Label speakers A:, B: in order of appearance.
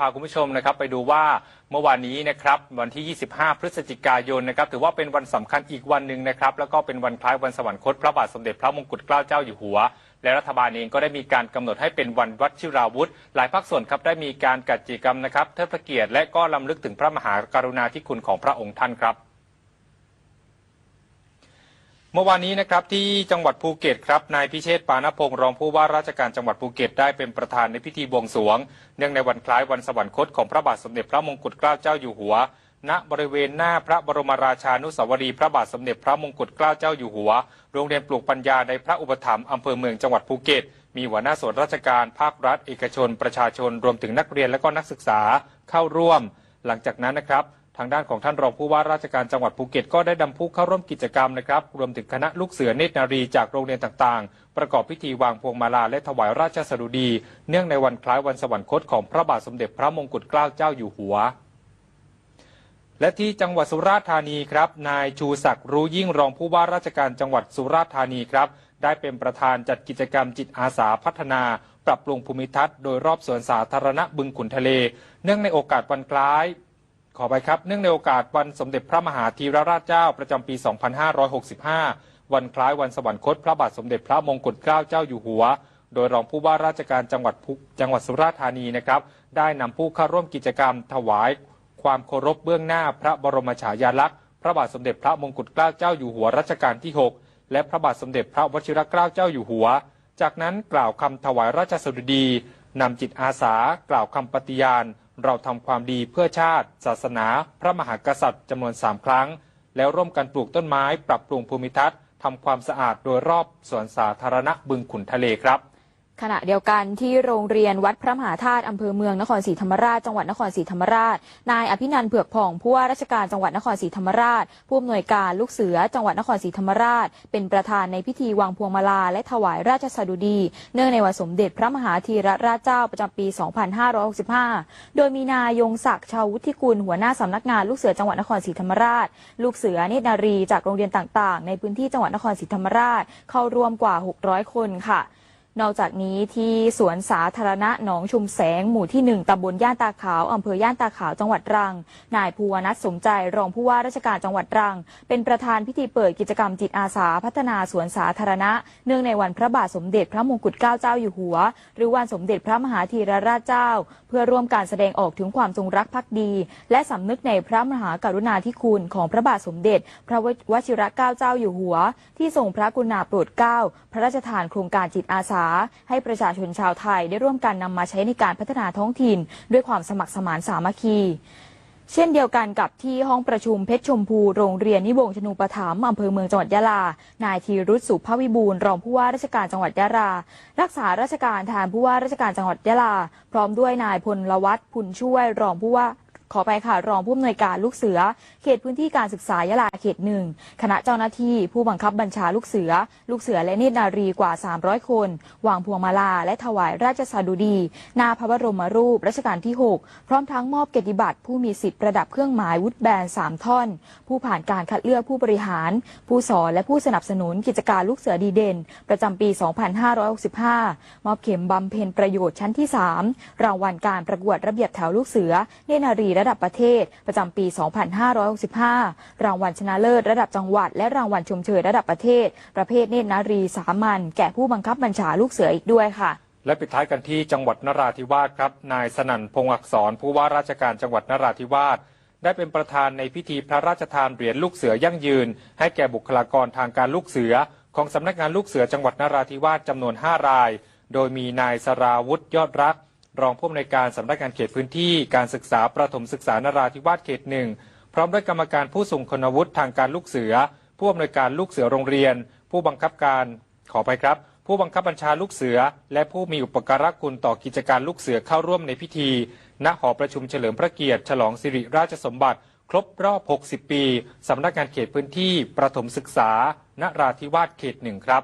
A: พาคุณผู้ชมนะครับไปดูว่าเมื่อวานนี้นะครับวันที่ 25 พฤศจิกายนนะครับถือว่าเป็นวันสำคัญอีกวันหนึ่งนะครับแล้วก็เป็นวันคล้ายวันสวรรคตพระบาทสมเด็จพระมงกุฎเกล้าเจ้าอยู่หัว และรัฐบาลเองก็ได้มีการกำหนดให้เป็นวันวัชิราวุธ หลายภาคส่วนครับได้มีการกัดกิจกรรมนะครับเทิดพระเกียรติและก็ลำลึกถึงพระมหากรุณาธิคุณของพระองค์ท่านครับ เมื่อวานนี้นะครับที่จังหวัดภูเก็ตครับนายพิเชษปานพงศ์รองผู้ว่าราชการจังหวัดภูเก็ตได้เป็นประธานในพิธีบวงสรวง เนื่องในวันคล้ายวันสวรรคตของพระบาทสมเด็จพระมงกุฎเกล้าเจ้าอยู่หัว ณบริเวณหน้าพระบรมราชานุสาวรีย์พระบาทสมเด็จพระมงกุฎเกล้าเจ้าอยู่หัว โรงเรียนปลูกปัญญาในพระอุปถัมภ์อำเภอเมืองจังหวัดภูเก็ต มีหัวหน้าส่วนราชการภาครัฐ เอกชน ประชาชนรวมถึงนักเรียนและก็นักศึกษาเข้าร่วม หลังจากนั้นนะครับ ทางด้านของท่านรองผู้ว่าราชการจังหวัดภูเก็ตก็ได้นำผู้เข้าร่วมกิจกรรมนะครับรวมถึงคณะลูกเสือเนตรนารีจากโรงเรียนต่างๆ ประกอบพิธีวางพวงมาลาและถวายราชสดุดี เนื่องในวันคล้ายวันสวรรคตของพระบาทสมเด็จพระมงกุฎเกล้าเจ้าอยู่หัวและที่จังหวัดสุราษฎร์ธานีครับ นายชูศักดิ์รู้ยิ่งรองผู้ว่าราชการจังหวัดสุราษฎร์ธานีครับ ได้เป็นประธานจัดกิจกรรมจิตอาสาพัฒนา ปรับปรุงภูมิทัศน์โดยรอบสวนสาธารณะบึงขุนทะเล เนื่องในโอกาสวันคล้าย ขอไปครับ เนื่องในโอกาสวันสมเด็จพระมหาธีรราชเจ้าประจำปี 2565 วันคล้ายวันสวรรคตพระบาทสมเด็จพระมงกุฎเกล้าเจ้าอยู่หัว โดยรองผู้ว่าราชการจังหวัดจังหวัดสุราษฎร์ธานีนะครับ ได้นำผู้เข้าร่วมกิจกรรม ถวาย ความเคารพเบื้องหน้าพระบรมฉายาลักษณ์พระบาทสมเด็จพระมงกุฎเกล้าเจ้าอยู่หัวรัชกาลที่ 6 และพระบาทสมเด็จพระวชิรเกล้าเจ้าอยู่หัว จากนั้นกล่าวคำถวายราชสดุดีนำจิตอาสากล่าวคำปฏิญาณเราทำความดีเพื่อชาติ ศาสนา พระมหากษัตริย์จำนวน 3 ครั้ง แล้วร่วมกันปลูกต้นไม้ ปรับปรุงภูมิทัศน์ทำความสะอาดโดยรอบสวนสาธารณะบึงขุนทะเลครับ
B: ขณะเดียวกันที่โรงเรียนวัดพระมหาธาตุอำเภอเมืองนครศรีธรรมราชจังหวัดนครศรีธรรมราช นายอภินันท์เผือกผ่องผู้ว่าราชการจังหวัดนครศรีธรรมราช ผู้อำนวยการลูกเสือจังหวัดนครศรีธรรมราช เป็นประธานในพิธีวางพวงมาลาและถวายราชสดุดี เนื่องในวันสมเด็จพระมหาธีรราชเจ้าประจำปี 2565 โดยมีนายยงศักดิ์ชาววุฒิกุลหัวหน้าสำนักงานลูกเสือจังหวัดนครศรีธรรมราช ลูกเสือเนตรนารีจากโรงเรียนต่างๆ ในพื้นที่จังหวัดนครศรีธรรมราชเข้าร่วมกว่า 600 คนค่ะ นอกจากนี้ที่สวนสาธารณะหนองชุมแสงหมู่ที่ 1ตำบลย่านตาขาวอำเภอย่านตาขาวจังหวัดตรัง นายภูวนัทสมใจรองผู้ว่าราชการจังหวัดตรัง เป็นประธานพิธีเปิดกิจกรรมจิตอาสาพัฒนาสวนสาธารณะ เนื่องในวันพระบาทสมเด็จพระมงกุฎเกล้าเจ้าอยู่หัว หรือวันสมเด็จพระมหาธีรราชเจ้า เพื่อร่วมการแสดงออกถึงความจงรักภักดี และสำนึกในพระมหากรุณาธิคุณของพระบาทสมเด็จ พระวชิรเกล้าเจ้าอยู่หัว ที่ทรงพระกรุณาโปรดเกล้าพระราชทานโครงการจิตอาสาให้ประชาชนชาวไทยได้ร่วมกันนำมาใช้ในการพัฒนาท้องถิ่น ด้วยความสมัครสมานสามัคคีเช่นเดียวกันกับที่ห้องประชุมเพชรชมพู โรงเรียนนิวงศ์ชนูปถัมอำเภอเมืองจังหวัดยะลา นายธีรุษสุภวิบูลรองผู้ว่าราชการจังหวัดยะลา รักษาราชการแทนผู้ว่าราชการจังหวัดยะลา พร้อมด้วยนายพลวัฒน์พุนช่วยรองผู้ว่า ขอไปค่ะ รองผู้อำนวยการลูกเสือ เขตพื้นที่การศึกษายะลาเขตหนึ่งคณะเจ้าหน้าที่ผู้บังคับบัญชาลูกเสือ ลูกเสือและเนตรนารีกว่า 300 คน วางพวงมาลาและถวายราชสดุดี หน้าพระบรมรูปรัชกาลที่ 6 พร้อมทั้งมอบเกียรติบัตรผู้มีสิทธิ์ประดับเครื่องหมายวุฒิแบน3ท่อน ผู้ผ่านการคัดเลือกผู้บริหาร ผู้สอนและผู้สนับสนุนกิจการลูกเสือดีเด่น ประจำปี 2565 มอบเข็มบำเพ็ญประโยชน์ชั้นที่ 3 รางวัลการประกวดระเบียบแถวลูกเสือเนตรนารีระดับประเทศประจำปี 2565 รางวัลชนะเลิศระดับจังหวัด และรางวัลชมเชยระดับประเทศ ประเภทเนตรนารีสามัญแก่ผู้บังคับบัญชาลูกเสืออีกด้วยค่ะ
A: และปิดท้ายกันที่จังหวัดนราธิวาสครับ นายสนั่นพงศ์อักษรผู้ว่าราชการจังหวัดนราธิวาสได้เป็นประธานในพิธีพระราชทานเหรียญลูกเสือยั่งยืน ให้แก่บุคลากรทางการลูกเสือ ของสำนักงานลูกเสือจังหวัดนราธิวาสจำนวน 5 ราย โดยมีนายสราวุธยอดรัก รองผู้อำนวยการสำนักงานเขตพื้นที่การศึกษาประถมศึกษานราธิวาสเขตหนึ่งพร้อมด้วยกรรมการผู้ทรงคุณวุฒิทางการลูกเสือ ผู้อำนวยการลูกเสือโรงเรียน ผู้บังคับการขอไปครับ ผู้บังคับบัญชาลูกเสือ และผู้มีอุปการะคุณต่อกิจการลูกเสือเข้าร่วมในพิธี ณหอประชุมเฉลิมพระเกียรติฉลองสิริราชสมบัติ ครบรอบ 60 ปีสำนักงานเขตพื้นที่ประถมศึกษา นราธิวาสเขตหนึ่งครับ